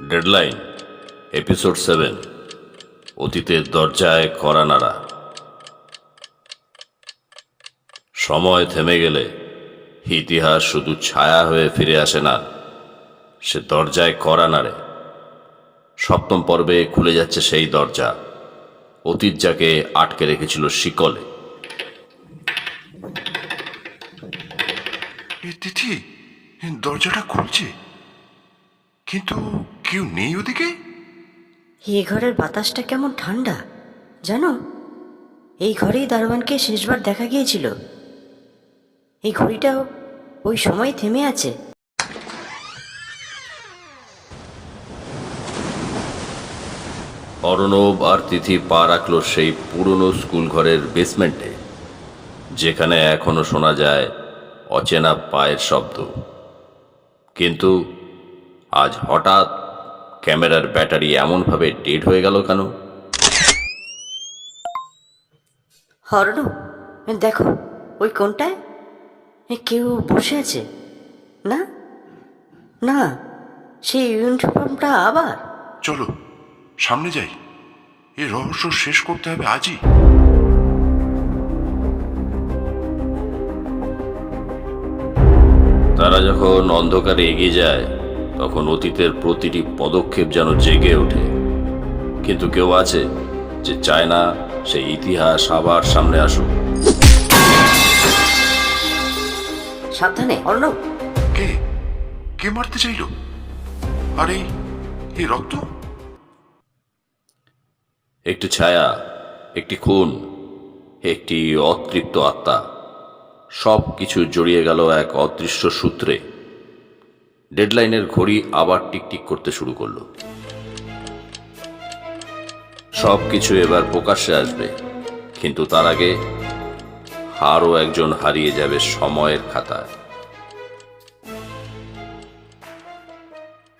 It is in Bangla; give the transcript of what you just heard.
ডেডলাইন এপিসোড সেভেন অতীতের দরজায় করা নাড়া। সময় থেমে গেলে ইতিহাস শুধু ছায়া হয়ে ফিরে আসে না, সে দরজায় করা নাড়ে। সপ্তম পর্বে খুলে যাচ্ছে সেই দরজা, অতীত যাকে আটকে রেখেছিল শিকলে। তিথি দরজাটা খুলছে, কিন্তু কেউ নেই ওদিকে? এ ঘরের বাতাসটা কেমন ঠান্ডা জানো? এই ঘরেই দারোয়ানকে শেষবার দেখা গিয়েছিল। এই ঘড়িটাও ওই সময় থেমে আছে। অরণব আর তিথি পা রাখল সেই পুরনো স্কুল ঘরের বেসমেন্টে যেখানে এখনও শোনা যায় অচেনা পায়ের শব্দ। কিন্তু আজ হঠাৎ ক্যামেরার ব্যাটারি এমনভাবে ডেড হয়ে গেল কেন? হরণ দেখো ওই কোনটায় এ, কেউ বসে আছে। না? না সেই ইউনিফর্মটা আবার। চলো সামনে যাই। এই রহস্য শেষ করতে হবে আজই। তারা যখন অন্ধকারে এগিয়ে যায় তখন অতীতের প্রতিটি পদক্ষেপ যেন জেগে ওঠে। কিন্তু কেউ আছে যে চায় না সেই ইতিহাস আবার সামনে আসুক। সাবধানে অর্ণব। কে? কে মারতে চাইলো? আর এই রক্ত? একটি ছায়া একটি খুন একটি অতৃপ্ত আত্মা সব কিছু জড়িয়ে গেল এক অদৃশ্য সূত্রে। ডেডলাইনের ঘড়ি আবার টিকটিক করতে শুরু করল। সব কিছু এবার প্রকাশ্যে আসবে, কিন্তু তার আগে হারও একজন হারিয়ে যাবে সময়ের খাতায়।